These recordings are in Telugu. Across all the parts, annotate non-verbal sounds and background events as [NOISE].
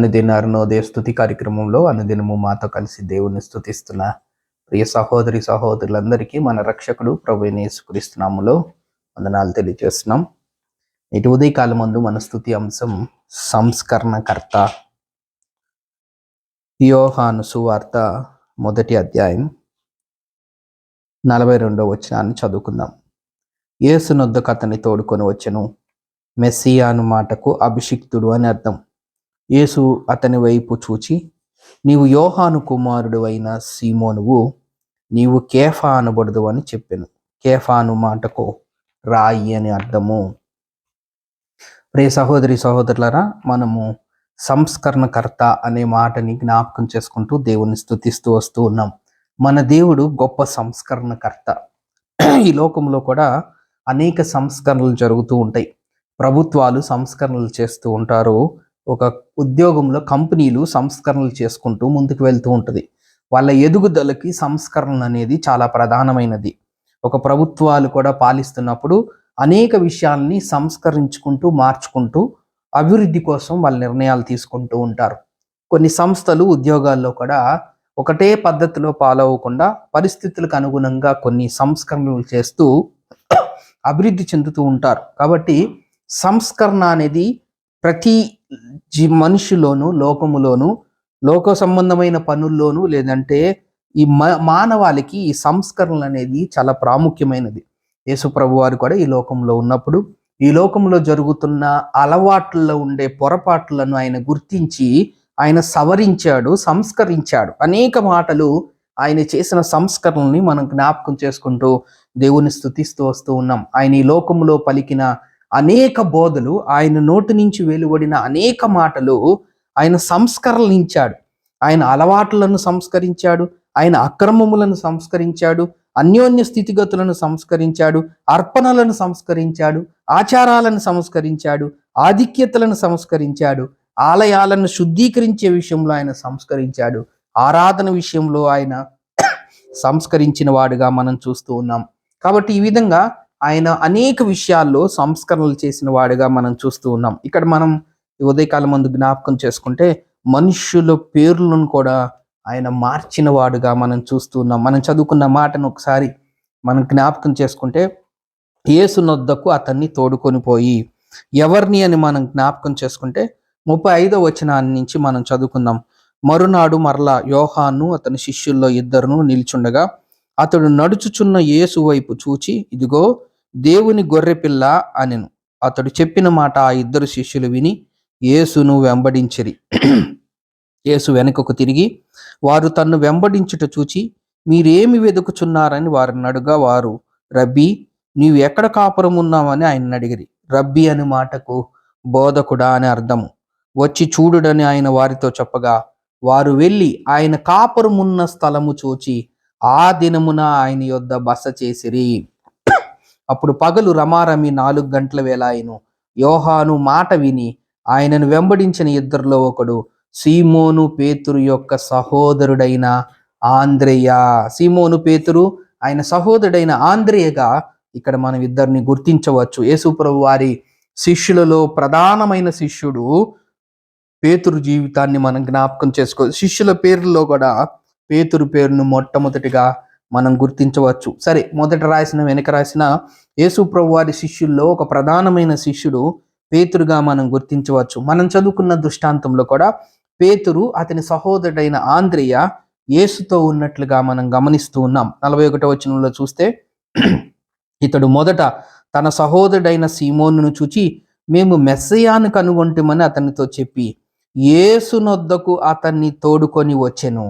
అనుదిన అరుణోదయ స్థుతి కార్యక్రమంలో అనుదినము మాతో కలిసి దేవుని స్థుతిస్తున్న ప్రియ సహోదరి సహోదరులందరికీ మన రక్షకుడు ప్రభు నేసుకరిస్తున్నాములో వందనాలు తెలియజేస్తున్నాం. ఇటు ఉదయకాలం ముందు మన స్థుతి అంశం సంస్కరణకర్త. యోహాను సువార్త మొదటి అధ్యాయం నలభై రెండో వచనాన్ని చదువుకుందాం. యేసునొద్దకు అతన్ని తోడుకొని వచ్చను. మెస్సియాను మాటకు అభిషిక్తుడు అని అర్థం. యేసు అతని వైపు చూచి నీవు యోహాను కుమారుడు అయిన సీమోనువు నీవు కేఫా అనబడదు అని చెప్పాను. కేఫాను మాటకు రాయి అని అర్థము. ప్రే సహోదరి సహోదరులరా మనము సంస్కరణకర్త అనే మాటని జ్ఞాపకం చేసుకుంటూ దేవుని స్థుతిస్తూ వస్తూ ఉన్నాం. మన దేవుడు గొప్ప సంస్కరణకర్త. ఈ లోకంలో కూడా అనేక సంస్కరణలు జరుగుతూ ఉంటాయి. ప్రభుత్వాలు సంస్కరణలు చేస్తూ ఉంటారు. ఒక ఉద్యోగంలో కంపెనీలు సంస్కరణలు చేసుకుంటూ ముందుకు వెళ్తూ ఉంటుంది. వాళ్ళ ఎదుగుదలకి సంస్కరణ అనేది చాలా ప్రధానమైనది. ఒక ప్రభుత్వాలు కూడా పాలిస్తున్నప్పుడు అనేక విషయాల్ని సంస్కరించుకుంటూ మార్చుకుంటూ అభివృద్ధి కోసం వాళ్ళ నిర్ణయాలు తీసుకుంటూ ఉంటారు. కొన్ని సంస్థలు ఉద్యోగాల్లో కూడా ఒకటే పద్ధతిలో ఫాలో అవ్వకుండా పరిస్థితులకు అనుగుణంగా కొన్ని సంస్కరణలు చేస్తూ అభివృద్ధి చెందుతూ ఉంటారు. కాబట్టి సంస్కరణ అనేది ప్రతి జీ మనుషులోను లోకములోను లోక సంబంధమైన పనుల్లోనూ లేదంటే ఈ మానవాళికి ఈ సంస్కరణలు అనేది చాలా ప్రాముఖ్యమైనది. యేసుప్రభు వారు కూడా ఈ లోకంలో ఉన్నప్పుడు ఈ లోకంలో జరుగుతున్న అలవాట్లలో ఉండే పొరపాట్లను ఆయన గుర్తించి ఆయన సవరించాడు సంస్కరించాడు. అనేక మాటలు ఆయన చేసిన సంస్కరణల్ని మనం జ్ఞాపకం చేసుకుంటూ దేవుని స్థుతిస్తూ వస్తూ ఉన్నాం. ఆయన ఈ లోకంలో పలికిన అనేక బోధలు ఆయన నోటి నుంచి వెలువడిన అనేక మాటలు ఆయన సంస్కరించాడు ఆయన అలవాట్లను సంస్కరించాడు ఆయన అక్రమములను సంస్కరించాడు అన్యోన్య స్థితిగతులను సంస్కరించాడు అర్పణలను సంస్కరించాడు ఆచారాలను సంస్కరించాడు ఆధిక్యతలను సంస్కరించాడు ఆలయాలను శుద్ధీకరించే విషయంలో ఆయన సంస్కరించాడు. ఆరాధన విషయంలో ఆయన సంస్కరించిన వాడుగా మనం చూస్తూ ఉన్నాం. కాబట్టి ఈ విధంగా ఆయన అనేక విషయాల్లో సంస్కరణలు చేసిన వాడిగా మనం చూస్తూ ఉన్నాం. ఇక్కడ మనం ఉదయకాలం ముందు జ్ఞాపకం చేసుకుంటే మనుష్యుల పేర్లను కూడా ఆయన మార్చిన వాడుగా మనం చూస్తూ ఉన్నాం. మనం చదువుకున్న మాటను ఒకసారి మనం జ్ఞాపకం చేసుకుంటే ఏసునొద్దకు అతన్ని తోడుకొని పోయి ఎవరిని అని మనం జ్ఞాపకం చేసుకుంటే ముప్పై ఐదో వచనాన్ని నుంచి మనం చదువుకుందాం. మరునాడు మరలా యోహాను అతని శిష్యుల్లో ఇద్దరును నిల్చుండగా అతడు నడుచుచున్న యేసు వైపు చూచి ఇదిగో దేవుని గొర్రెపిల్ల అనెను. అతడు చెప్పిన మాట ఆ ఇద్దరు శిష్యులు విని యేసును వెంబడించిరి. యేసు వెనుకకు తిరిగి వారు తన్ను వెంబడించుట చూచి మీరేమి వెతుకుచున్నారని వారిని అడుగా వారు రబ్బీ నీవు ఎక్కడ కాపురం ఉన్నావని ఆయన అడిగిరి. రబ్బీ అని మాటకు బోధకుడా అని అర్థము. వచ్చి చూడుడని ఆయన వారితో చెప్పగా వారు వెళ్ళి ఆయన కాపురమున్న స్థలము చూచి ఆ దినమున ఆయన యొద్ద బస చేసిరి. అప్పుడు పగలు రమారమి నాలుగు గంటల వేళ అయిను యోహాను మాట విని ఆయనను వెంబడించిన ఇద్దరిలో ఒకడు సీమోను పేతురు యొక్క సహోదరుడైన ఆంధ్రేయ సీమోను పేతురు ఆయన సహోదరుడైన ఆంధ్రేయగా ఇక్కడ మనం ఇద్దరిని గుర్తించవచ్చు. యేసుప్రభు వారి శిష్యులలో ప్రధానమైన శిష్యుడు పేతురు జీవితాన్ని మనం జ్ఞాపకం చేసుకో శిష్యుల పేర్లలో కూడా పేతురు పేరును మొట్టమొదటిగా మనం గుర్తించవచ్చు. సరే మొదట రాసిన వెనక రాసిన యేసు వారి శిష్యుల్లో ఒక ప్రధానమైన శిష్యుడు పేతురుగా మనం గుర్తించవచ్చు. మనం చదువుకున్న దృష్టాంతంలో కూడా పేతురు అతని సహోదరుడైన ఆంధ్రియ యేసుతో ఉన్నట్లుగా మనం గమనిస్తూ ఉన్నాం. నలభై ఒకటో వచనంలో చూస్తే ఇతడు మొదట తన సహోదరుడైన సీమోనును చూచి మేము మెస్సయాను కనుగొంటామని అతనితో చెప్పి ఏసునొద్దకు అతన్ని తోడుకొని వచ్చెను.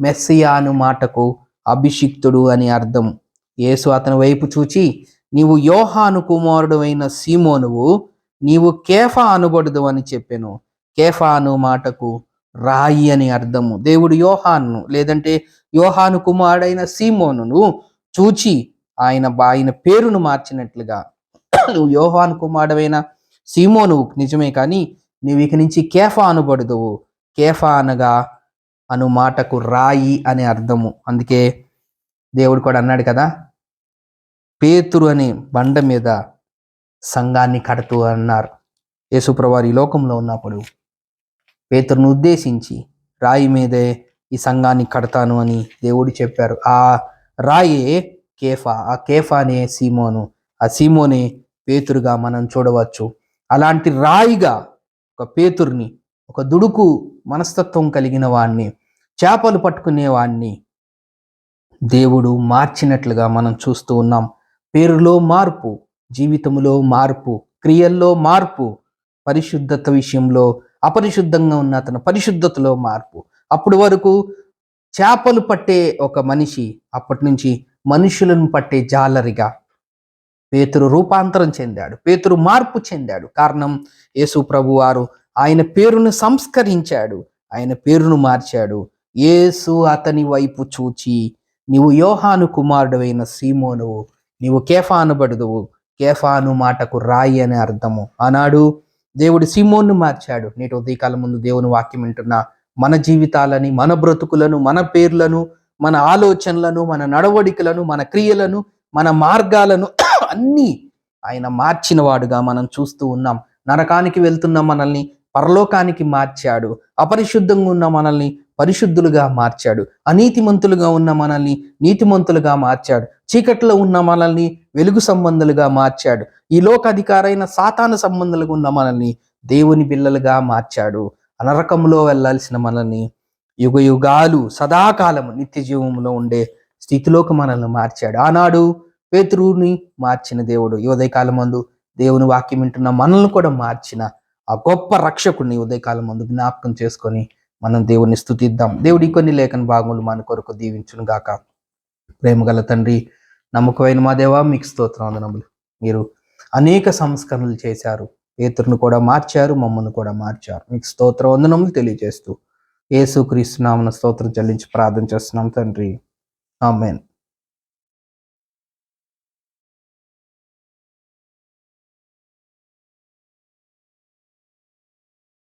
మెస్సియాను మాటకు అభిషిక్తుడు అని అర్థం. యేసు అతని వైపు చూచి నీవు యోహాను కుమారుడు అయిన సీమోనువు నీవు కేఫా అనబడదు అని చెప్పాను. కేఫా అను మాటకు రాయి అని అర్థము. దేవుడు యోహాను లేదంటే యోహాను కుమారుడైన సీమోనును చూచి ఆయన ఆయన పేరును మార్చినట్లుగా. నువ్వు యోహాను కుమారుడైన సీమోనువు నిజమే కానీ నీవు ఇక నుంచి కేఫా అనబడదువు. కేఫా అనగా అను మాటకు రాయి అనే అర్థము. అందుకే దేవుడు కూడా అన్నాడు కదా పేతురు అనే బండ మీద సంఘాన్ని కడుతూ అన్నారు. యేసుప్రవారు ఈ లోకంలో ఉన్నప్పుడు పేతురును ఉద్దేశించి రాయి మీదే ఈ సంఘాన్ని కడతాను అని దేవుడు చెప్పారు. ఆ రాయే కేఫా. ఆ కేఫా అనే సీమోను. ఆ సీమోనే పేతురుగా మనం చూడవచ్చు. అలాంటి రాయిగా ఒక పేతుర్ని ఒక దుడుకు మనస్తత్వం కలిగిన వాణ్ణి చేపలు పట్టుకునే వాణ్ణి దేవుడు మార్చినట్లుగా మనం చూస్తూ ఉన్నాం. పేరులో మార్పు జీవితంలో మార్పు క్రియల్లో మార్పు పరిశుద్ధత విషయంలో అపరిశుద్ధంగా ఉన్న అతను పరిశుద్ధతలో మార్పు. అప్పటి వరకు చేపలు పట్టే ఒక మనిషి అప్పటి నుంచి మనుషులను పట్టే జాలరిగా పేతురు రూపాంతరం చెందాడు పేతురు మార్పు చెందాడు. కారణం యేసు ప్రభు వారు ఆయన పేరును సంస్కరించాడు. ఆయన పేరును మార్చాడు. యేసు అతని వైపు చూచి నీవు యోహాను కుమారుడవైన సీమోనువు నీవు కేఫాను బడుదువు. కేఫాను మాటకు రాయి అనే అర్థము. ఆనాడు దేవుడు సీమోన్ను మార్చాడు. నేటి ఉదయకాలం ముందు దేవుని వాక్యం వింటున్న మన జీవితాలని మన బ్రతుకులను మన పేర్లను మన ఆలోచనలను మన నడవడికలను మన క్రియలను మన మార్గాలను [COUGHS] అన్నీ ఆయన మార్చినవాడుగా మనం చూస్తూ ఉన్నాం. నరకానికి వెళ్తున్న మనల్ని పరలోకానికి మార్చాడు. అపరిశుద్ధంగా ఉన్న మనల్ని పరిశుద్ధులుగా మార్చాడు. అనీతిమంతులుగా ఉన్న మనల్ని నీతిమంతులుగా మార్చాడు. చీకట్లో ఉన్న మనల్ని వెలుగు సంబంధులుగా మార్చాడు. ఈ లోకాధికారైన సాతాను సంబంధులుగా ఉన్న మనల్ని దేవుని పిల్లలుగా మార్చాడు. అనరకంలో వెళ్ళాల్సిన మనల్ని యుగ యుగాలు సదాకాలము నిత్య జీవంలో ఉండే స్థితిలోకి మనల్ని మార్చాడు. ఆనాడు పేతురుని మార్చిన దేవుడు ఈ ఉదయకాలం మందు దేవుని వాక్యం వింటున్న మనల్ని కూడా మార్చిన ఆ గొప్ప రక్షకుడిని ఉదయకాలం ముందు జ్ఞాపకం చేసుకొని మనం దేవుని స్థుతిద్దాం. దేవుడి కొన్ని లేఖన భాగములు మన కొరకు దీవించును గాక. ప్రేమగల తండ్రి నమ్మకమైన మా దేవా మీకు స్తోత్రం వందనములు. మీరు అనేక సంస్కరణలు చేశారు. పేతురును కూడా మార్చారు మమ్మల్ని కూడా మార్చారు. మీకు స్తోత్ర వందనములు తెలియజేస్తూ ఏసుక్రీస్తు నామన స్తోత్రం చెల్లించి ప్రార్థన చేస్తున్నాం తండ్రి. ఆమెన్.